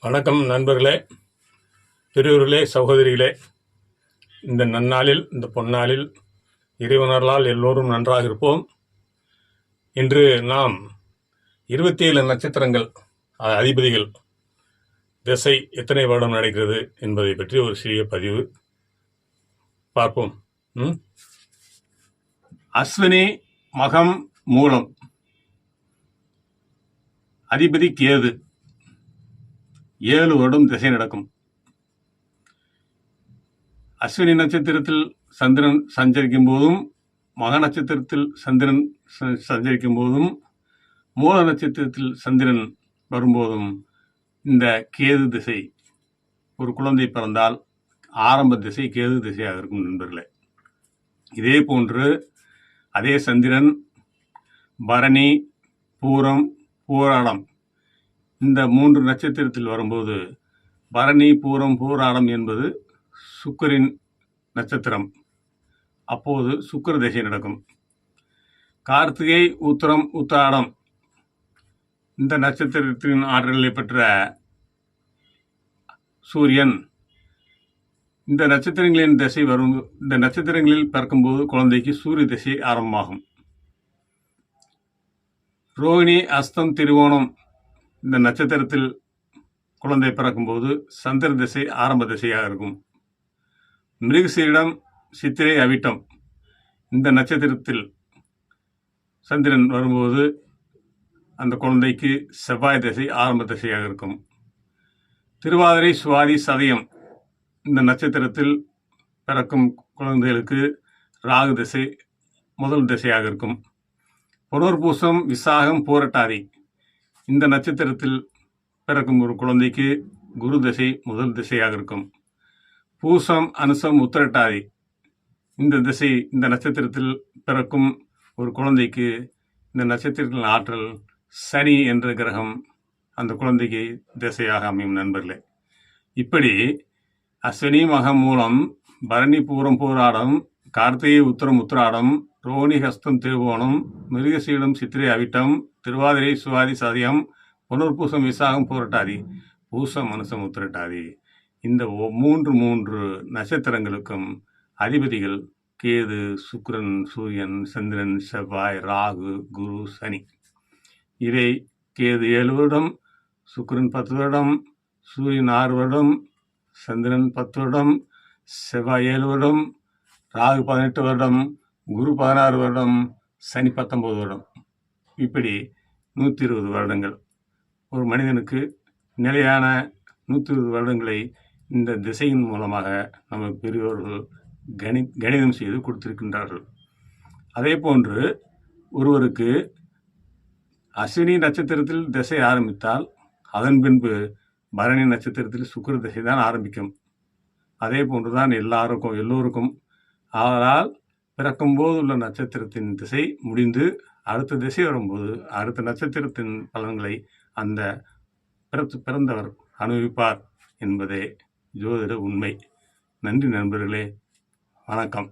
வணக்கம் நண்பர்களே பெரியவர்களே சகோதரிகளே. இந்த நன்னாளில் இந்த பொன்னாளில் இறைவனர்களால் எல்லோரும் நன்றாக இருப்போம். இன்று நாம் இருபத்தி ஏழு நட்சத்திரங்கள் அதிபதிகள் திசை எத்தனை வருடம் நடக்கிறது என்பதை பற்றி ஒரு சிறிய பதிவு பார்ப்போம். ம்? அஸ்வினி மகம் மூலம். அதிபதி கேது. ஏழு வருடம் திசை நடக்கும். அஸ்வினி நட்சத்திரத்தில் சந்திரன் சஞ்சரிக்கும் போதும் மக நட்சத்திரத்தில் சந்திரன் ச- சஞ்சரிக்கும் போதும் மூல நட்சத்திரத்தில் சந்திரன் வரும்போதும் இந்த கேது திசை ஒரு குழந்தை பிறந்தால் ஆரம்ப திசை கேது திசையாக இருக்கும் நண்பர்களே. இதே போன்று அதே சந்திரன் பரணி பூரம் பூராடம் இந்த மூன்று நட்சத்திரத்தில் வரும்போது பரணி பூரம் பூராடம் என்பது சுக்கரின் நட்சத்திரம். அப்போது சுக்கர திசை நடக்கும். கார்த்திகை உத்தரம் உத்தாடம் இந்த நட்சத்திரத்தின் ஆற்றலை பெற்ற சூரியன். இந்த நட்சத்திரங்களின் திசை வரும் இந்த நட்சத்திரங்களில் பிறக்கும்போது குழந்தைக்கு சூரிய திசை ஆரம்பமாகும். ரோஹிணி அஸ்தம் திருவோணம். இந்த நட்சத்திரத்தில் குழந்தை பிறக்கும்போது சந்திர திசை ஆரம்ப திசையாக இருக்கும். மிருகசீரிடம் சித்திரை அவிட்டம். இந்த நட்சத்திரத்தில் சந்திரன் வரும்போது அந்த குழந்தைக்கு செவ்வாய் திசை ஆரம்ப திசையாக இருக்கும். திருவாதிரை சுவாதி சதயம் இந்த நட்சத்திரத்தில் பிறக்கும் குழந்தைகளுக்கு ராகு திசை முதல் திசையாக இருக்கும். புனர்பூசம் விசாகம் பூரட்டாதி இந்த நட்சத்திரத்தில் பிறக்கும் ஒரு குழந்தைக்கு குரு திசை முதல் திசையாக இருக்கும். பூசம் அனுசம் உத்திரட்டாதி இந்த திசை இந்த நட்சத்திரத்தில் பிறக்கும் ஒரு குழந்தைக்கு இந்த நட்சத்திரத்தின் ஆற்றல் சனி என்ற கிரகம் அந்த குழந்தைக்கு திசையாக அமையும் நண்பர்களே. இப்படி அஸ்வினி மகம் மூலம் பரணி பூரம் போராடம் கார்த்திகை உத்தரம் உத்திராடம் ரோணி ஹஸ்தம் திருவோணம் மிருகசீடம் சித்திரை அவிட்டம் திருவாதிரை சுவாதி சதயம் புனர்பூசம் விசாகம் புரட்டாதி பூசம் மனுஷம் உத்திரட்டாதி. இந்த ஒ- மூன்று மூன்று நட்சத்திரங்களுக்கும் அதிபதிகள் கேது சுக்கிரன் சூரியன் சந்திரன் செவ்வாய் ராகு குரு சனி. இதை கேது ஏழு வருடம் சுக்கிரன் பத்து வருடம் சூரியன் ஆறு வருடம் சந்திரன் பத்து வருடம் செவ்வாய் ஏழு வருடம் ராகு பதினெட்டு வருடம் குரு பதினாறு வருடம் சனி பத்தொன்பது வருடம். இப்படி நூற்றி இருபது வருடங்கள். ஒரு மனிதனுக்கு நிலையான நூற்றி இருபது வருடங்களை இந்த திசையின் மூலமாக நம்ம பெரியோர்கள் கணி கணிதம் செய்து கொடுத்திருக்கின்றார்கள். அதே போன்று ஒருவருக்கு அஸ்வினி நட்சத்திரத்தில் திசை ஆரம்பித்தால் அதன் பின்பு பரணி நட்சத்திரத்தில் சுக்கிர திசை தான் ஆரம்பிக்கும். அதே போன்றுதான் எல்லாருக்கும் எல்லோருக்கும். ஆனால் பிறக்கும்போது உள்ள நட்சத்திரத்தின் திசை முடிந்து அடுத்த திசை வரும்போது அடுத்த நட்சத்திரத்தின் பலன்களை அந்த பிறத்து பிறந்தவர் அனுபவிப்பார் என்பதே ஜோதிட உண்மை. நன்றி நண்பர்களே. வணக்கம்.